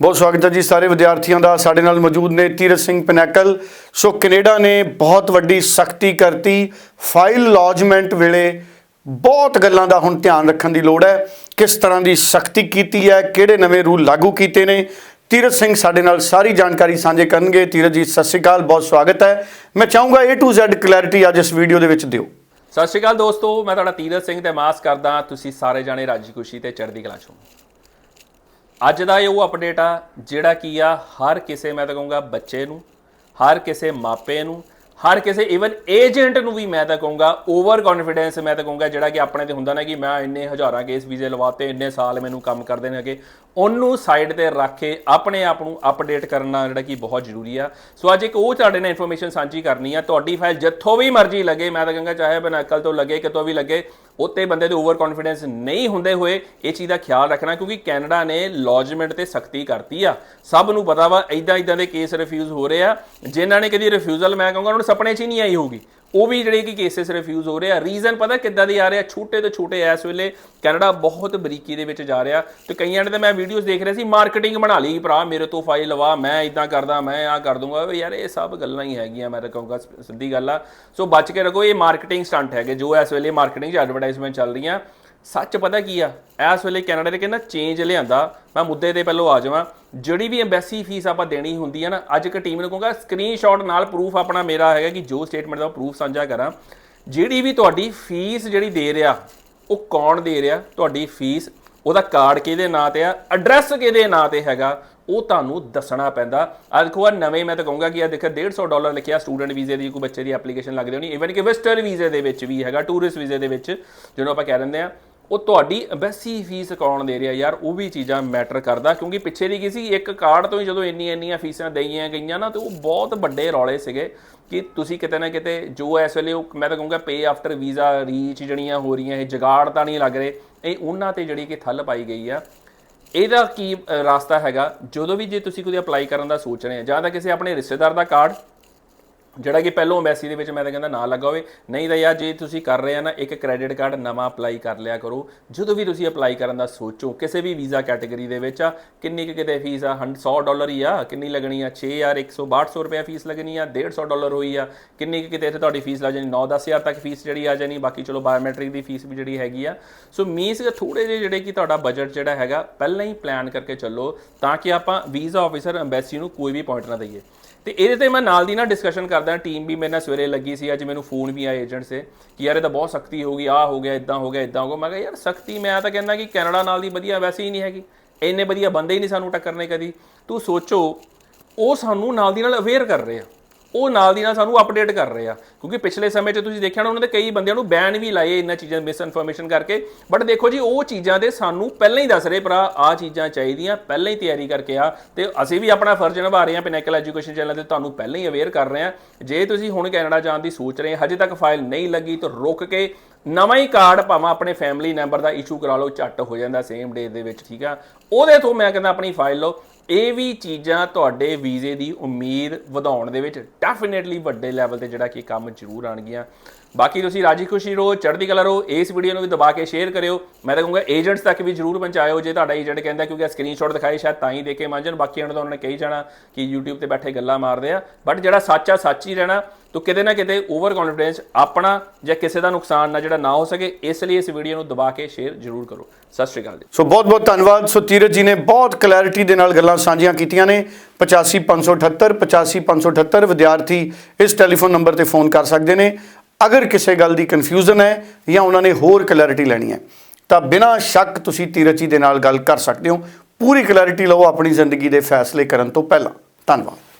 ਬਹੁਤ ਸਵਾਗਤ ਹੈ ਜੀ ਸਾਰੇ ਵਿਦਿਆਰਥੀਆਂ ਦਾ। ਸਾਡੇ ਨਾਲ ਮੌਜੂਦ ਨੇ ਤੀਰਥ ਸਿੰਘ ਪਿਨੈਕਲ। ਸੋ ਕੈਨੇਡਾ ਨੇ ਬਹੁਤ ਵੱਡੀ ਸਖਤੀ ਕਰਤੀ। ਫਾਈਲ ਲੌਜਮੈਂਟ ਵੇਲੇ ਬਹੁਤ ਗੱਲਾਂ ਦਾ ਹੁਣ ਧਿਆਨ ਰੱਖਣ ਦੀ ਲੋੜ ਹੈ। ਕਿਸ ਤਰ੍ਹਾਂ ਦੀ ਸਖਤੀ ਕੀਤੀ ਹੈ, ਕਿਹੜੇ ਨਵੇਂ ਰੂਲ ਲਾਗੂ ਕੀਤੇ ਨੇ? ਤੀਰਥ ਸਿੰਘ ਸਾਡੇ ਨਾਲ ਸਾਰੀ ਜਾਣਕਾਰੀ ਸਾਂਝੇ ਕਰਨਗੇ। ਤੀਰਥ ਜੀ, ਸਤਿ ਸ਼੍ਰੀ ਅਕਾਲ, ਬਹੁਤ ਸਵਾਗਤ ਹੈ। ਮੈਂ ਚਾਹੂੰਗਾ A to Z ਕਲੈਰਿਟੀ ਅੱਜ ਇਸ ਵੀਡੀਓ ਦੇ ਵਿੱਚ ਦਿਓ। ਸਤਿ ਸ਼੍ਰੀ ਅਕਾਲ ਦੋਸਤੋ, ਮੈਂ ਤੁਹਾਡਾ ਤੀਰਥ ਸਿੰਘ ਤੇ ਮਾਸ ਕਰਦਾ। ਤੁਸੀਂ ਸਾਰੇ ਜਾਣੇ ਰਾਜੀ ਖੁਸ਼ੀ ਤੇ ਚੜ੍ਹਦੀ ਕਲਾ ਚੋਂ ਅੱਜ ਦਾ ਇਹ ਉਹ ਅਪਡੇਟ ਆ, ਜਿਹੜਾ ਕੀ ਆ, ਹਰ ਕਿਸੇ, ਮੈਂ ਤਾਂ ਕਹੂੰਗਾ ਬੱਚੇ ਨੂੰ, ਹਰ ਕਿਸੇ ਮਾਪੇ ਨੂੰ, ਹਰ ਕਿਸੇ ਇਵਨ ਏਜੰਟ ਨੂੰ ਵੀ ਮੈਂ ਤਾਂ ਕਹੂੰਗਾ ਓਵਰ ਕੌਨਫੀਡੈਂਸ ਮੈਂ ਤਾਂ ਕਹੂੰਗਾ, ਜਿਹੜਾ ਕਿ ਆਪਣੇ ਤੇ ਹੁੰਦਾ ਨਾ ਕਿ ਮੈਂ ਇੰਨੇ ਹਜ਼ਾਰਾਂ ਕੇਸ ਵੀਜ਼ੇ ਲਵਾਤੇ, ਇੰਨੇ ਸਾਲ ਮੈਨੂੰ ਕੰਮ ਕਰਦੇ ਨੇ ਅਗੇ, ਉਹਨੂੰ ਸਾਈਡ ਤੇ ਰੱਖ ਕੇ ਆਪਣੇ ਆਪ ਨੂੰ ਅਪਡੇਟ ਕਰਨਾ ਜਿਹੜਾ ਕਿ ਬਹੁਤ ਜ਼ਰੂਰੀ ਆ। ਸੋ ਅੱਜ ਇੱਕ ਉਹ ਤੁਹਾਡੇ ਨਾਲ ਇਨਫੋਰਮੇਸ਼ਨ ਸਾਂਝੀ ਕਰਨੀ ਆ, ਤੁਹਾਡੀ ਫਾਈਲ ਜਿੱਥੋਂ ਵੀ ਮਰਜ਼ੀ ਲੱਗੇ, ਮੈਂ ਤਾਂ ਕਹਾਂਗਾ ਚਾਹੇ ਬਨਾਕਲ ਤੋਂ ਲੱਗੇ, ਕਿਤੋਂ ਵੀ ਲੱਗੇ ਉੱਤੇ ਬੰਦੇ ਦੇ ਓਵਰ ਕੌਨਫੀਡੈਂਸ ਨਹੀਂ ਹੁੰਦੇ ਹੋਏ ਇਹ ਚੀਜ਼ ਦਾ ਖਿਆਲ ਰੱਖਣਾ, ਕਿਉਂਕਿ ਕੈਨੇਡਾ ਨੇ ਲੌਜਮੈਂਟ ਤੇ ਸਖਤੀ ਕਰਤੀ ਆ। ਸਭ ਨੂੰ ਪਤਾ ਵਾ ਇਦਾਂ ਇਦਾਂ ਦੇ ਕੇਸ ਰਿਫਿਊਜ਼ ਹੋ ਰਹੇ ਆ। ਜਿਨ੍ਹਾਂ ਨੇ ਕਦੀ ਰਿਫਿਊਜ਼ਲ ਮੈਂ ਕਹਾਂਗਾ, ਉਹਨਾਂ ਨੂੰ ਸੁਪਨੇ 'ਚ ਹੀ ਨਹੀਂ ਆਈ ਹੋਊਗੀ। ਉਹ ਵੀ ਜਿਹੜੇ ਕਿ ਕੇਸਿਸ ਰਿਫਿਊਜ਼ ਹੋ ਰਹੇ ਆ। ਰੀਜ਼ਨ ਪਤਾ ਕਿੱਦਾਂ ਦੀ ਆ ਰਿਹਾ ਛੋਟੇ ਤੋਂ ਛੋਟੇ ਇਸ ਵੇਲੇ ਕੈਨੇਡਾ ਬਹੁਤ ਬਰੀਕੀ ਦੇ ਵਿੱਚ ਜਾ ਰਿਹਾ। ਤੇ ਕਈਆਂ ਨੇ ਤਾਂ ਮੈਂ ਵੀਡੀਓਜ਼ ਦੇਖ ਰਿਹਾ ਸੀ ਮਾਰਕੀਟਿੰਗ ਬਣਾ ਲਈ, ਭਰਾ, ਮੇਰੇ ਤੋਂ ਫਾਈਲ ਲਵਾ, ਮੈਂ ਇਦਾਂ ਕਰਦਾ, ਮੈਂ ਆ ਕਰ ਦੂੰਗਾ। ਯਾਰ, ਇਹ ਸਭ ਗੱਲਾਂ ਹੀ ਹੈਗੀਆਂ, ਮੈਂ ਤਾਂ ਕਹੂੰਗਾ ਸਿੱਧੀ ਗੱਲ ਆ। ਸੋ ਬਚ ਕੇ ਰੱਖੋ, ਇਹ ਮਾਰਕੀਟਿੰਗ ਸਟੰਟ ਹੈਗੇ, ਜੋ ਇਸ ਵੇਲੇ ਮਾਰਕੀਟਿੰਗ 'ਚ ਐਡਵਰਟਾਈਜ਼ਮੈਂਟ ਚੱਲ ਰਹੀਆਂ। ਸੱਚ ਪਤਾ ਕੀ ਆ? ਇਸ ਵੇਲੇ ਕੈਨੇਡਾ ਨੇ ਕਹਿੰਦਾ ਚੇਂਜ ਲਿਆਂਦਾ। ਮੈਂ ਮੁੱਦੇ ਤੇ ਪਹਿਲੋਂ ਆ ਜਾਵਾਂ। ਜਿਹੜੀ ਵੀ ਐਮਬੈਸੀ ਫੀਸ ਆਪਾਂ ਦੇਣੀ ਹੁੰਦੀ ਹੈ ਨਾ, ਅੱਜ ਇੱਕ ਟੀਮ ਨੂੰ ਕਹੂੰਗਾ ਸਕਰੀਨਸ਼ਾਟ ਨਾਲ ਪ੍ਰੂਫ ਆਪਣਾ ਮੇਰਾ ਹੈਗਾ ਕਿ ਜੋ ਸਟੇਟਮੈਂਟ ਦਾ ਪ੍ਰੂਫ ਸਾਂਝਾ ਕਰਾਂ। ਜਿਹੜੀ ਵੀ ਤੁਹਾਡੀ ਫੀਸ ਜਿਹੜੀ ਦੇ ਰਿਹਾ, ਉਹ ਕੌਣ ਦੇ ਰਿਹਾ? ਤੁਹਾਡੀ ਫੀਸ ਉਹਦਾ ਕਾਰਡ ਕਿਹਦੇ ਨਾਂ ਤੇ ਆ ਐਡਰੈਸ ਕਿਹਦੇ ਨਾਂ ਤੇ ਹੈਗਾ, ਉਹ ਤੁਹਾਨੂੰ ਦੱਸਣਾ ਪੈਂਦਾ। ਆ ਦੇਖੋ ਆ ਨਵੇਂ ਮੈਂ ਤਾਂ ਕਹੂੰਗਾ ਕਿ ਆ ਦੇਖੋ 150 ਡਾਲਰ ਲਿਖਿਆ ਸਟੂਡੈਂਟ ਵੀਜ਼ੇ ਦੀ, ਕੋਈ ਬੱਚੇ ਦੀ ਐਪਲੀਕੇਸ਼ਨ ਲੱਗਦੀ ਹੋਣੀ। ਇਵਨ ਕਿ ਵਿਜ਼ਟਰ ਵੀਜ਼ੇ ਦੇ ਵਿੱਚ ਵੀ ਹੈਗਾ ਟੂਰਿਸਟ ਵੀਜ਼ੇ ਦੇ ਵਿੱਚ, ਜਿਹਨੂੰ ਆਪਾਂ ਕਹਿ ਦਿੰਦੇ ਆ। ਉਹ ਤੁਹਾਡੀ ਐਮਬੈਸੀ ਫੀਸ ਕੌਣ ਦੇ ਰਿਹਾ ਯਾਰ? ਉਹ ਵੀ ਚੀਜ਼ਾਂ ਮੈਟਰ ਕਰਦਾ, ਕਿਉਂਕਿ ਪਿੱਛੇ ਦੀ ਕੀ ਸੀ, ਇੱਕ ਕਾਰਡ ਤੋਂ ਹੀ ਜਦੋਂ ਇੰਨੀ ਇੰਨੀਆਂ ਫੀਸਾਂ ਦਈਆਂ ਗਈਆਂ ਨਾ, ਤੇ ਉਹ ਬਹੁਤ ਵੱਡੇ ਰੌਲੇ ਸੀਗੇ ਕਿ ਤੁਸੀਂ ਕਿਤੇ ਨਾ ਕਿਤੇ ਜੋ ਇਸ ਵੇਲੇ ਉਹ, ਮੈਂ ਤਾਂ ਕਹੂੰਗਾ ਪੇ ਆਫਟਰ ਵੀਜ਼ਾ ਰੀਚ ਜਿਹੜੀਆਂ ਹੋ ਰਹੀਆਂ, ਇਹ ਜਗਾੜ ਤਾਂ ਨਹੀਂ ਲੱਗ ਰਹੇ। ਇਹ ਉਹਨਾਂ ਤੇ ਜਿਹੜੀ ਕਿ ਥੱਲ ਪਾਈ ਗਈ ਆ। ਇਹਦਾ ਕੀ ਰਾਸਤਾ ਹੈਗਾ? ਜਦੋਂ ਵੀ ਜੇ ਤੁਸੀਂ ਕੋਈ ਅਪਲਾਈ ਕਰਨ ਦਾ ਸੋਚ ਰਹੇ ਆ, ਜਾਂ ਤਾਂ ਕਿਸੇ ਆਪਣੇ ਰਿਸ਼ਤੇਦਾਰ ਦਾ ਕਾਰਡ ਜਿਹੜਾ ਕਿ ਪਹਿਲੋਂ ਐਮਬੈਸੀ ਦੇ ਵਿੱਚ ਮੈਂ ਤਾਂ ਕਹਿੰਦਾ ਨਾ ਲੱਗਾ ਹੋਵੇ। ਨਹੀਂ ਤਾਂ ਯਾਰ, ਜੇ ਤੁਸੀਂ ਕਰ ਰਹੇ ਆ ਨਾ, ਇੱਕ ਕ੍ਰੈਡਿਟ ਕਾਰਡ ਨਵਾਂ ਅਪਲਾਈ ਕਰ ਲਿਆ ਕਰੋ। ਜਦੋਂ ਵੀ ਤੁਸੀਂ ਅਪਲਾਈ ਕਰਨ ਦਾ ਸੋਚੋ, ਕਿਸੇ ਵੀ ਵੀਜ਼ਾ ਕੈਟਾਗਰੀ ਦੇ ਵਿੱਚ ਆ, ਕਿੰਨੀ ਕੁ ਕਿਤੇ ਫੀਸ ਆ? 100 ਡਾਲਰ ਹੀ ਆ, ਕਿੰਨੀ ਲੱਗਣੀ ਆ? 6162 ਰੁਪਏ ਫੀਸ ਲੱਗਣੀ ਆ 150 ਡਾਲਰ ਹੋਈ ਆ। ਕਿੰਨੀ ਕੁ ਕਿਤੇ ਇੱਥੇ ਤੁਹਾਡੀ ਫੀਸ ਲੱਗ ਜਾਣੀ? 9-10000 ਤੱਕ ਫੀਸ ਜਿਹੜੀ ਆ ਜਾਣੀ, ਬਾਕੀ ਚਲੋ ਬਾਇਓਮੈਟ੍ਰਿਕ ਦੀ ਫੀਸ ਵੀ ਜਿਹੜੀ ਹੈਗੀ ਆ। ਸੋ ਮੀਨਸ ਕਿ ਥੋੜੇ ਜਿਹੇ ਜਿਹੜੇ ਕਿ ਤੁਹਾਡਾ ਬਜਟ ਜਿਹੜਾ ਹੈਗਾ, ਪਹਿਲਾਂ ਹੀ ਪਲਾਨ ਕਰਕੇ ਚੱਲੋ, ਤਾਂ ਕਿ ਆਪਾਂ ਵੀਜ਼ਾ ਆਫੀਸਰ ਐਮਬੈਸੀ ਨੂੰ ਕੋਈ ਵੀ ਪੁਆਇੰਟ ਨਾ ਦਈਏ। ਤੇ ਇਹਦੇ ਤੇ ਮੈਂ ਨਾਲ ਦੀ ਨਾਲ ਡਿਸਕਸ਼ਨ ਕਰ ਕਰਦਾ ਟੀਮ ਵੀ ਮੇਰੇ ਨਾਲ ਸਵੇਰੇ ਲੱਗੀ ਸੀ, ਅੱਜ ਮੈਨੂੰ ਫੋਨ ਵੀ ਆਏ ਏਜੰਟ ਸੇ, ਕਿ ਯਾਰ ਇਹ ਤਾਂ ਬਹੁਤ ਸਖਤੀ ਹੋ ਗਈ ਆ ਹੋ ਗਿਆ ਇਦਾਂ ਹੋ ਗਿਆ ਇਦਾਂ ਹੋ ਗਿਆ। ਮੈਂ ਕਿਹਾ, ਯਾਰ ਸਖਤੀ, ਮੈਂ ਤਾਂ ਕਹਿੰਦਾ ਕਿ ਕੈਨੇਡਾ ਨਾਲ ਦੀ ਵਧੀਆ ਵੈਸੇ ਹੀ ਨਹੀਂ ਹੈਗੀ। ਇੰਨੇ ਵਧੀਆ ਬੰਦੇ ਹੀ ਨਹੀਂ ਸਾਨੂੰ ਟੱਕਰਨੇ ਕਦੀ। ਤੂੰ ਸੋਚੋ, ਉਹ ਸਾਨੂੰ ਨਾਲ ਦੀ ਨਾਲ ਅਵੇਅਰ ਕਰ ਰਹੇ ਆ। ਉਹ ਨਾਲ ਦੀ ਨਾਲ ਸਾਨੂੰ ਅਪਡੇਟ ਕਰ ਰਹੇ ਆ। ਕਿਉਂਕਿ ਪਿਛਲੇ ਸਮੇਂ 'ਚ ਤੁਸੀਂ ਦੇਖਿਆ ਨਾ ਉਹਨਾਂ ਦੇ ਕਈ ਬੰਦਿਆਂ ਨੂੰ ਬੈਨ ਵੀ ਲਾਏ ਇਹਨਾਂ ਚੀਜ਼ਾਂ ਮਿਸ ਇਨਫੋਰਮੇਸ਼ਨ ਕਰਕੇ। ਬਟ ਦੇਖੋ ਜੀ, ਉਹ ਚੀਜ਼ਾਂ ਦੇ ਸਾਨੂੰ ਪਹਿਲਾਂ ਹੀ ਦੱਸ ਰਹੇ, ਭਰਾ ਆ ਚੀਜ਼ਾਂ ਚਾਹੀਦੀਆਂ, ਪਹਿਲਾਂ ਹੀ ਤਿਆਰੀ ਕਰਕੇ ਆ। ਤੇ ਅਸੀਂ ਵੀ ਆਪਣਾ ਫਰਜ਼ ਨਿਭਾ ਰਹੇ ਹਾਂ ਪਿਨੈਕਲ ਐਜੂਕੇਸ਼ਨ ਚੈਨਲ ਤੇ ਤੁਹਾਨੂੰ ਪਹਿਲਾਂ ਹੀ ਅਵੇਅਰ ਕਰ ਰਹੇ ਹਾਂ ਜੇ ਤੁਸੀਂ ਹੁਣ ਕੈਨੇਡਾ ਜਾਣ ਦੀ ਸੋਚ ਰਹੇ, ਹਜੇ ਤੱਕ ਫਾਈਲ ਨਹੀਂ ਲੱਗੀ, ਤਾਂ ਰੁਕ ਕੇ ਨਵਾਂ ਹੀ ਕਾਰਡ ਭਾਵੇਂ ਆਪਣੇ ਫੈਮਿਲੀ ਮੈਂਬਰ ਦਾ ਇਸ਼ੂ ਕਰਾ ਲਓ, ਝੱਟ ਹੋ ਜਾਂਦਾ ਸੇਮ ਡੇ ਦੇ ਵਿੱਚ, ਠੀਕ ਆ? ਉਹਦੇ ਤੋਂ ਮੈਂ ਕਹਿੰਦਾ ਆਪਣੀ ਫਾਈਲ ਲਓ। ਇਹ ਵੀ ਚੀਜ਼ਾਂ ਤੁਹਾਡੇ ਵੀਜ਼ੇ ਦੀ ਉਮੀਦ ਵਧਾਉਣ ਦੇ ਵਿੱਚ ਡੈਫੀਨਿਟਲੀ ਵੱਡੇ ਲੈਵਲ ਤੇ ਜਿਹੜਾ ਕਿ ਕੰਮ ਜ਼ਰੂਰ ਆਣਗੀਆਂ ਬਾਕੀ ਤੁਸੀਂ ਰਾਜੀ ਖੁਸ਼ੀ ਰਹੋ, ਚੜ੍ਹਦੀ ਕਲਾ ਰਹੋ, ਇਸ ਵੀਡੀਓ ਨੂੰ ਵੀ ਦਬਾ ਕੇ ਸ਼ੇਅਰ ਕਰਿਓ। ਮੈਂ ਤਾਂ ਕਹੂੰਗਾ ਏਜੰਟਸ ਤੱਕ ਵੀ ਜ਼ਰੂਰ ਪਹੁੰਚਾਇਓ। ਜੇ ਤੁਹਾਡਾ ਏਜੰਟ ਕਹਿੰਦਾ ਕਿਉਂਕਿ ਸਕਰੀਨਸ਼ਾਟ ਦਿਖਾਏ, ਸ਼ਾਇਦ ਤਾਂ ਹੀ ਦੇ ਕੇ ਮੰਨਜਣ ਬਾਕੀ ਨੂੰ ਤਾਂ ਉਹਨਾਂ ਨੇ ਕਹੀ ਜਾਣਾ ਕਿ YouTube ਤੇ ਬੈਠੇ ਗੱਲਾਂ ਮਾਰਦੇ ਆ। ਬਟ ਜਿਹੜਾ ਸੱਚ ਆ, ਸੱਚ ਹੀ ਰਹਿਣਾ। ਤੋ ਕਿਤੇ ਨਾ ਕਿਤੇ ਓਵਰ ਕੌਨਫੀਡੈਂਸ ਆਪਣਾ ਜਾਂ ਕਿਸੇ ਦਾ ਨੁਕਸਾਨ ਨਾ ਜਿਹੜਾ ਨਾ ਹੋ ਸਕੇ, ਇਸ ਲਈ ਇਸ ਵੀਡੀਓ ਨੂੰ ਦਬਾ ਕੇ ਸ਼ੇਅਰ ਜ਼ਰੂਰ ਕਰੋ। ਸਤਿ ਸ਼੍ਰੀ ਅਕਾਲ ਜੀ। ਸੋ ਬਹੁਤ ਬਹੁਤ ਧੰਨਵਾਦ। ਸੋ ਤੀਰਥ ਜੀ ਨੇ ਬਹੁਤ ਕਲੈਰਿਟੀ ਦੇ ਨਾਲ ਗੱਲਾਂ ਸਾਂਝੀਆਂ ਕੀਤੀਆਂ ਨੇ। 85578 85578 ਵਿਦਿਆਰਥੀ ਇਸ ਟੈਲੀਫੋਨ ਨੰਬਰ ਤੇ ਫੋਨ ਕਰ ਸਕਦੇ ਨੇ। ਅਗਰ ਕਿਸੇ ਗੱਲ ਦੀ ਕਨਫਿਊਜ਼ਨ ਹੈ ਜਾਂ ਉਹਨਾਂ ਨੇ ਹੋਰ ਕਲੈਰਿਟੀ ਲੈਣੀ ਹੈ, ਤਾਂ ਬਿਨਾਂ ਸ਼ੱਕ ਤੁਸੀਂ ਤੀਰਥ ਜੀ ਦੇ ਨਾਲ ਗੱਲ ਕਰ ਸਕਦੇ ਹੋ। ਪੂਰੀ ਕਲੈਰਿਟੀ ਲਓ ਆਪਣੀ ਜ਼ਿੰਦਗੀ ਦੇ ਫੈਸਲੇ ਕਰਨ ਤੋਂ ਪਹਿਲਾਂ। ਧੰਨਵਾਦ।